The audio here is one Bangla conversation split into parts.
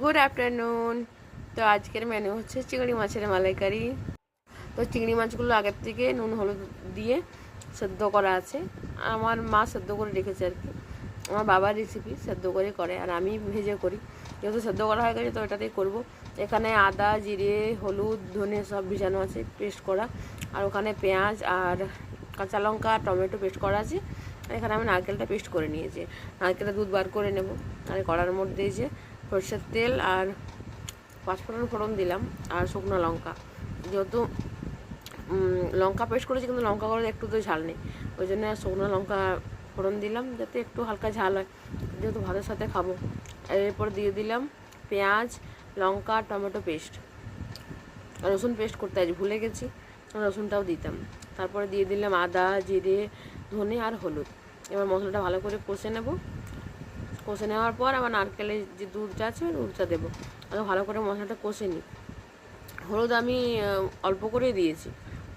গুড আফটারনুন তো আজকের মেনু হচ্ছে চিংড়ি মাছের মালাইকারি। তো চিংড়ি মাছগুলো আগের থেকে নুন, হলুদ দিয়ে সেদ্ধ করা আছে। আমার মা সেদ্ধ করে রেখেছে আর কি। আমার বাবার রেসিপি সেদ্ধ করে করে, আর আমি ভেজে করি। যেহেতু সেদ্ধ করা হয়ে গেছে, তো এটাতেই করব। এখানে আদা, জিরে, হলুদ, ধনে সব ভিজানো আছে পেস্ট করা। আর ওখানে পেঁয়াজ আর কাঁচা লঙ্কা, টমেটো পেস্ট করা আছে। এখানে আমি নারকেলটা পেস্ট করে নিয়েছি। নারকেলটা দুধ বার করে নেব। আর কড়ার মধ্যে যে সরষের তেল আর পাঁচফোড়ন ফোড়ন দিলাম আর শুকনো লঙ্কা। যেহেতু লঙ্কা পেস্ট করেছি কিন্তু লঙ্কা করে একটু তো ঝাল নেই। ওই জন্য শুকনো লঙ্কা ফোড়ন দিলাম যাতে একটু হালকা ঝাল হয়। যেহেতু ভাতের সাথে খাব। এরপর দিয়ে দিলাম পেঁয়াজ, লঙ্কা, টমেটো পেস্ট। রসুন পেস্ট করতে আজ ভুলে গেছি, রসুনটাও দিতাম। তারপরে দিয়ে দিলাম আদা, জিরে, ধনে আর হলুদ। এবার মশলাটা ভালো করে কষে নেব। কষে নেওয়ার পর আবার নারকেলের যে দুধটা আছে, ওই দুধটা দেবো। আর ভালো করে মশলাটা কষে নিই। হলুদ আমি অল্প করেই দিয়েছি,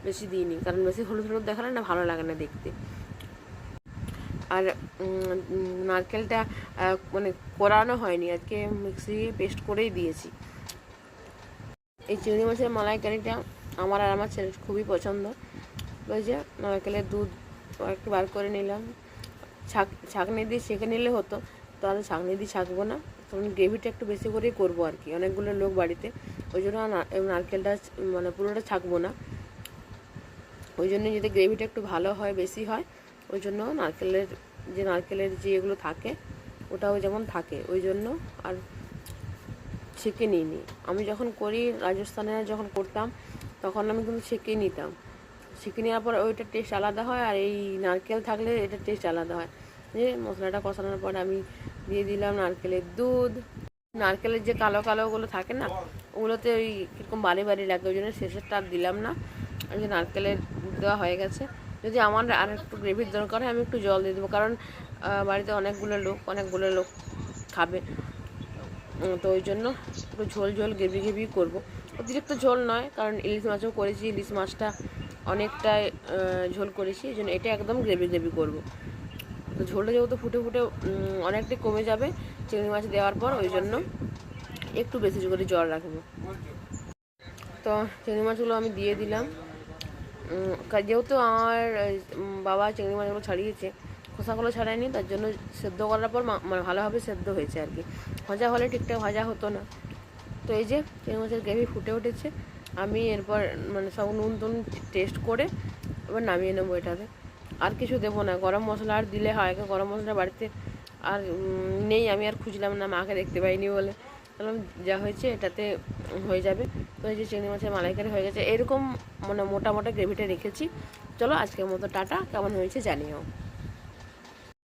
বেশি দিইনি, কারণ বেশি হলুদ হলুদ দেখালে না ভালো লাগে না দেখতে। আর নারকেলটা মানে কোরানো হয়নি, আজকে মিক্সি পেস্ট করেই দিয়েছি। এই চিংড়ি মাছের মালাইকারিটা আমার আর আমার ছেলের খুবই পছন্দ। ওই যে নারকেলের দুধ, একটু বার করে নিলাম। ছাক, ছাঁকনি দিয়ে ছেঁকে নিলে হতো। তো আমি ছাঁকনি দিয়ে ছাঁকবো না। তখন গ্রেভিটা একটু বেশি করেই করব আর কি। অনেকগুলো লোক বাড়িতে। ওই জন্য নারকেলটা মানে পুরোটা ছাঁকবো না। ওই জন্য যদি গ্রেভিটা একটু ভালো হয়, বেশি হয়, ওই জন্য নারকেলের যে নারকেলের যে এগুলো থাকে, ওটাও যেমন থাকে, ওই জন্য আর ছেঁকে নিইনি। আমি যখন করি, রাজস্থানে যখন করতাম, তখন আমি কিন্তু ছেঁকে নিতাম। ছেঁকে নেওয়ার পর ওইটার টেস্ট আলাদা হয় আর এই নারকেল থাকলে এটার টেস্ট আলাদা হয়। যে মশলাটা কষানোর পর আমি দিয়ে দিলাম নারকেলের দুধ। নারকেলের যে কালো কালোগুলো থাকে না, ওগুলোতে ওই কীরকম বাড়ি বাড়ি লাগে, ওই জন্য শেষেরটা আর দিলাম না। আর যে নারকেলের দুধ দেওয়া হয়ে গেছে, যদি আমার আর একটু গ্রেভির দরকার হয়, আমি একটু জল দিয়ে দেবো। কারণ বাড়িতে অনেকগুলো লোক অনেকগুলো লোক খাবে। তো ওই জন্য একটু ঝোল ঝোল গ্রেভি গ্রেভি করব। অতিরিক্ত ঝোল নয়, কারণ ইলিশ মাছও করেছি, ইলিশ মাছটা অনেকটাই ঝোল করেছি। এই জন্য এটা একদম গ্রেভি গ্রেভি করব। তো ঝোলটা যেহেতু ফুটে ফুটে অনেকটাই কমে যাবে, চিংড়ি মাছ দেওয়ার পর ওই জন্য একটু বেশি করে জল রাখব। তো চিংড়ি মাছগুলো আমি দিয়ে দিলাম। যেহেতু আমার বাবা চিংড়ি মাছগুলো ছাড়িয়েছে, খোসাগুলো ছাড়ায়নি, তার জন্য সেদ্ধ করার পর মানে ভালোভাবে সেদ্ধ হয়েছে আর কি। ভাজা হলে ঠিকঠাক ভাজা হতো না। তো এই যে চিংড়ি মাছের গ্রেভি ফুটে উঠেছে, আমি এরপর মানে সব নুন টুন টেস্ট করে এবার নামিয়ে নেব এটাতে। আর কিছু দেবো না। গরম মশলা আর দিলে হয় গরম মশলা বাড়িতে আর নেই, আমি আর খুঁজলাম না, মাকে দেখতে পাইনি বলে। বললাম, যা হয়েছে, এটাতে হয়ে যাবে। তো এই যে চিংড়ি মাছের মালাইকারি হয়ে গেছে। এরকম মানে মোটা মোটা গ্রেভিটা রেখেছি। চলো, আজকের মতো টাটা। কেমন হয়েছে জানিও।